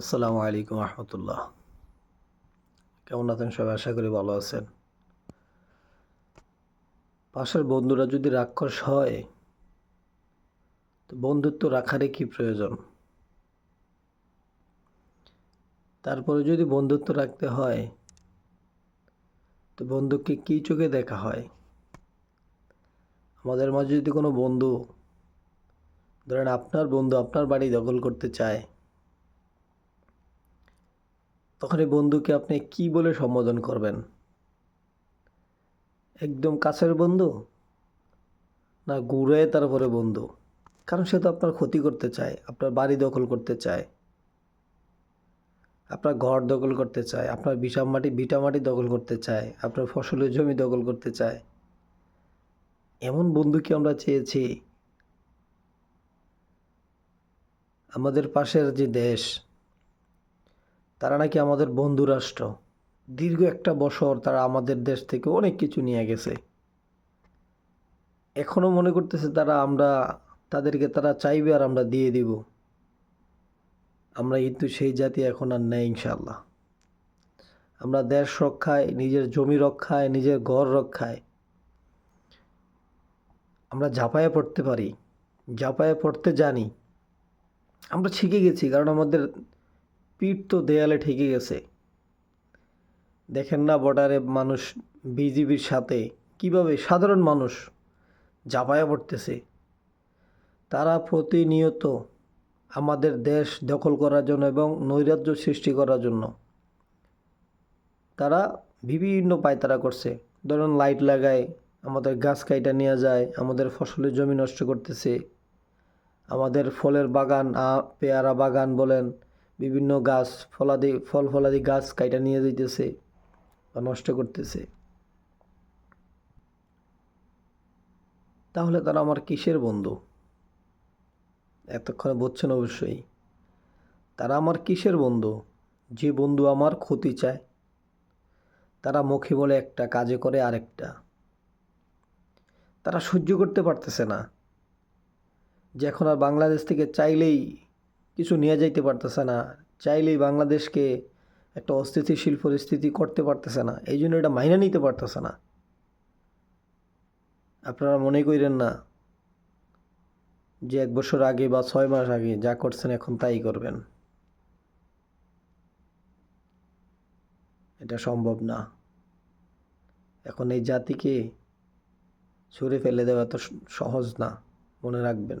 আসসালামু আলাইকুম রহমতুল্লাহ। কেমন আছেন সবাই? আশা করি ভালো আছেন। পাশের বন্ধুরা যদি রাক্ষস হয়, তো বন্ধুত্ব রাখারই কি প্রয়োজন? তারপরে যদি বন্ধুত্ব রাখতে হয়, তো বন্ধুকে কী চোখে দেখা হয়? আমাদের মাঝে যদি কোনো বন্ধু, ধরেন আপনার বন্ধু আপনার বাড়ি দখল করতে চায় তখন এই বন্ধুকে আপনি কি বলে সম্বোধন করবেন? একদম কাছের বন্ধু? না ঘুরে তারপরে বন্ধু? কারণ সে তো আপনার ক্ষতি করতে চায়, আপনার বাড়ি দখল করতে চায়, আপনার ঘর দখল করতে চায়, আপনার বিষাম মাটি, ভিটা মাটি দখল করতে চায়, আপনার ফসলের জমি দখল করতে চায়। এমন বন্ধু কি আমরা চেয়েছি? আমাদের পাশের যে দেশ তারা নাকি আমাদের বন্ধু রাষ্ট্র। দীর্ঘ একটা বছর তারা আমাদের দেশ থেকে অনেক কিছু নিয়ে গেছে। এখনও মনে করতেছে তারা আমরা, তাদেরকে তারা চাইবে আর আমরা দিয়ে দিব। আমরা কিন্তু সেই জাতি এখন আর নেই ইনশাল্লাহ আমরা দেশ রক্ষায়, নিজের জমি রক্ষায়, নিজের ঘর রক্ষায়, আমরা ঝাঁপায়ে পড়তে পারি। ঝাঁপায়ে পড়তে জানি। আমরা শিখে গেছি, কারণ আমাদের পিঠ তো দেয়ালে ঠেকে গেছে। দেখেন না বর্ডারে মানুষ বিজিবির সাথে কীভাবে সাধারণ মানুষ ঝাঁপায়া পড়তেছে। তারা প্রতিনিয়ত আমাদের দেশ দখল করার জন্য এবং নৈরাজ্য সৃষ্টি করার জন্য তারা বিভিন্ন পায়তারা করছে। ধরুন লাইট লাগায়, আমাদের গাছ কাইটা নিয়ে যায়, আমাদের ফসলের জমি নষ্ট করতেছে, আমাদের ফলের বাগান পেয়ারা বাগান বলেন বিভিন্ন গাছ, ফলাদি ফল ফলাদি গাছ কাইটা নিয়ে যাইতেছে বা নষ্ট করতেছে। তাহলে তারা আমার কিসের বন্ধু? এতক্ষণে বুঝছেন অবশ্যই। তারা আমার কিসের বন্ধু? যে বন্ধু আমার ক্ষতি চায়। তারা মুখে বলে একটা, কাজে করে আরেকটা। তারা সহ্য করতে পারতেছে না। যে এখন আর বাংলাদেশ থেকে চাইলেই কিছু নিয়ে যাইতে পারতেছে না। চাইলেই বাংলাদেশকে একটা অস্থিতিশীল পরিস্থিতি করতে পারতেছে না। এই জন্য এটা মাইনে নিতে পারতেছে না। আপনারা মনে করেন না যে এক বছর আগে বা ছয় মাস আগে যা করছেন এখন তাই করবেন? এটা সম্ভব না। এখন এই জাতিকে ছুঁড়ে ফেলে দেওয়া তো সহজ না, মনে রাখবেন।